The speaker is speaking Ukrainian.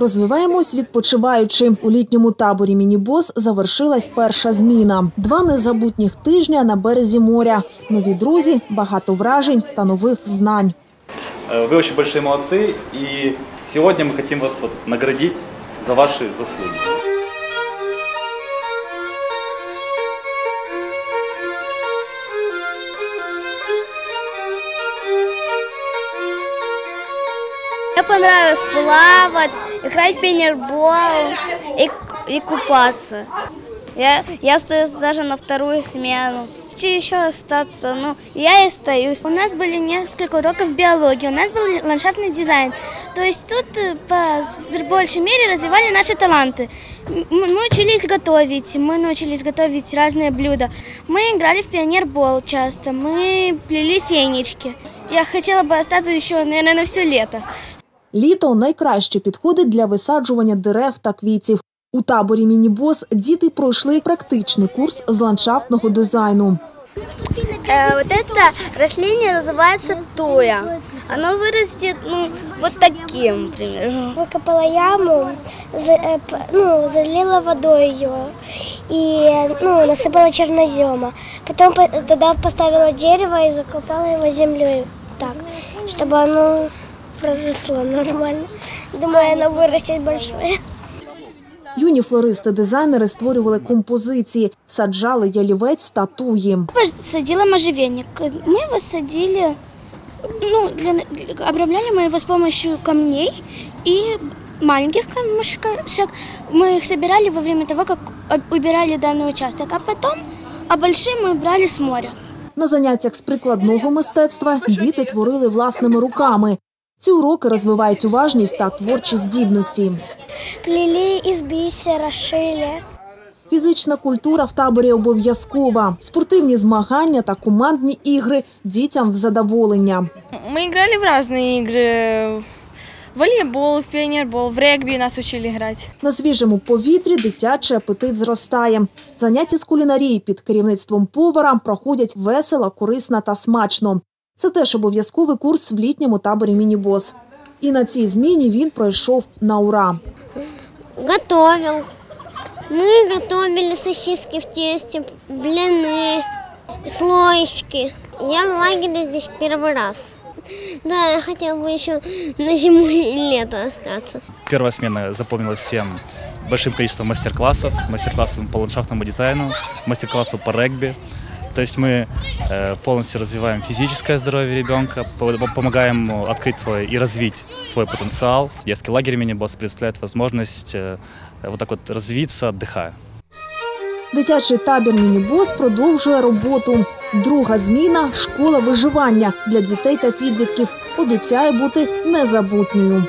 Розвиваємось відпочиваючи. У літньому таборі Мінібос завершилась перша зміна. Два незабутніх тижня на березі моря. Нові друзі, багато вражень та нових знань. Э, Вы очень большие молодцы, и сегодня мы хотим вас вот наградить за ваши заслуги. Мне понравилось плавать, играть в пейнтбол и, и купаться. Я, я остаюсь даже на вторую смену. Хочу еще остаться, ну, я и остаюсь. У нас были несколько уроков биологии, у нас был ландшафтный дизайн. То есть тут э, по большей мере развивали наши таланты. Мы учились готовить, мы научились готовить разные блюда. Мы играли в пионербол часто, мы плели фенечки. Я хотела бы остаться еще, наверное, на все лето. Літо найкраще підходить для висаджування дерев та квітів. У таборі Мінібос діти пройшли практичний курс з ландшафтного дизайну. Э, вот это растение называется туя. Оно вырастет, ну, вот таким, примерно. Выкопала яму, за- э, п- ну, залила водой ее и ну, насыпала чернозема. Потом по- туда поставила дерево и закопала его землей так, чтобы оно проросло нормально. Думаю, оно вырастет большое. Юні флористи-дизайнери створювали композиції, саджали ялівець та туї. Посадила можжевельник. Мы его садили, ну, для, для- обрамляли мы его с помощью камней и маленьких камушек. Мы их собирали во время того, как об- убирали данный участок, а потом, а большие мы брали с моря. На заняттях з прикладного мистецтва діти творили власними руками. Ці уроки розвивають уважність та творчі здібності. Плели из бисера, шили. Фізична культура в таборі обов'язкова. Спортивні змагання та командні ігри дітям в задоволення. Мы играли в разные игры. В волейбол, в пионербол, в регби нас учили играть. На свіжому повітрі дитячий апетит зростає. Заняття з кулінарії під керівництвом повара проходять весело, корисно та смачно. Це теж обов'язковий курс в літньому таборі Мінібос. І на цій зміні він пройшов на ура. Готовил. Мы готовили сосиски в тесте, блины, слоечки. Я в лагере здесь первый раз. Да, я хотела бы еще на зиму и лето остаться. Первая смена запомнилась всем большим количеством мастер-классов, мастер-классов по ландшафтному дизайну, мастер-классов по регби. То есть мы э, полностью развиваем физическое здоровье ребенка, по- помогаем ему открыть свой и развить свой потенциал. Детский лагерь мини-босс предоставляет возможность э, вот так вот развиться, отдыхая. Дитячий табір Мінібос продовжує роботу. Друга зміна школа виживання для дітей та підлітків обіцяє бути незабутньою.